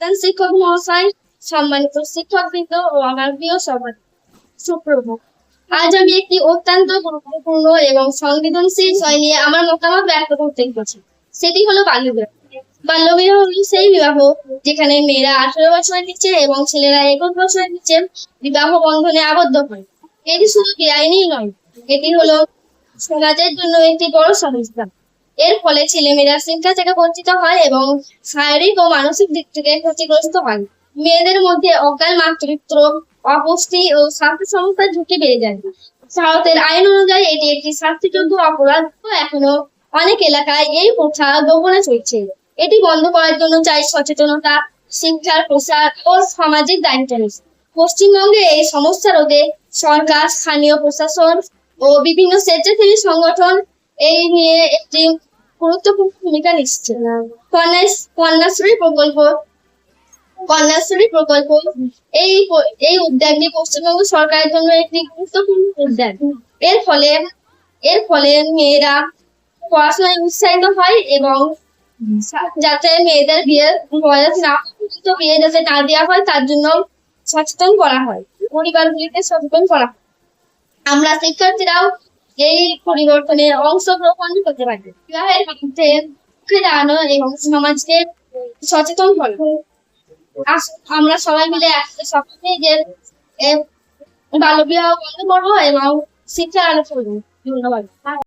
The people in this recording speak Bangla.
প্রধান শিক্ষক মহাশয়, সম্মানিত শিক্ষকবৃন্দ ও আমার প্রিয় সভাপতি সুপ্রভাত আজ আমি একটি অত্যন্ত গুরুত্বপূর্ণ এবং সংবেদনশীল বিষয় নিয়ে আমার মতামত ব্যক্ত করতে এসেছি। সেটি হলো বাল্যবিবাহ। বাল্যবিবাহ হলো সেই বিবাহ যেখানে মেয়েরা আঠারো বছরের নিচে এবং ছেলেরা একুশ বছরের নিচে বিবাহ বন্ধনে আবদ্ধ হয়। এটি শুধু বেআইনি নয়, এটি হলো সমাজের জন্য একটি বড় সমস্যা এর ফলে ছেলেমেয়েরা শিক্ষা থেকে বঞ্চিত হয় এবং শারীরিক ও মানসিক দিক থেকে ক্ষতিগ্রস্ত হয়। মেয়েদের মধ্যে অজ্ঞান মাতৃত্ব, অপুষ্টি ও স্বাস্থ্য সমস্যার ঝুঁকি বেড়ে যায়। ভারতের আইন অনুযায়ী এটি একটি শাস্তিযোগ্য অপরাধ। এখনও অনেক এলাকায় এই প্রথা গোপনে চলছে। এটি বন্ধ করার জন্য চাই সচেতনতা, শিক্ষার প্রসার ও সামাজিক দায়িত্ব। পশ্চিমবঙ্গে এই সমস্যা রোধে সরকার, স্থানীয় প্রশাসন ও বিভিন্ন স্বেচ্ছাসেবী সংগঠন এই নিয়ে একটি গুরুত্বপূর্ণ ভূমিকা নিচ্ছে। কন্যাশ্রী প্রকল্প কন্যাশ্রী প্রকল্প, এই এই উদ্যোগটি পশ্চিমবঙ্গ সরকারের জন্য একটি গুরুত্বপূর্ণ উদ্যোগ। এর ফলে এর ফলে মেয়েরা পড়াশোনায় উৎসাহিত হয় এবং যাতে মেয়েদের বিয়ে, বয়স না পর্যন্ত বিয়ে যাতে না দেওয়া হয়, তার জন্য সচেতন করা হয়। পরিবারগুলিকে সচেতন করা আমরা শিক্ষার্থীরাও এই পরিবর্তনে অংশগ্রহণ করতে পারবে। বিবাহের বিরুদ্ধে দাঁড়ানো এবং সমাজকে সচেতন হল আমরা সবাই মিলে একসাথে সবাই যে বাল্য বিবাহ বন্ধ করব এবং শিক্ষা আলো করব ধন্যবাদ।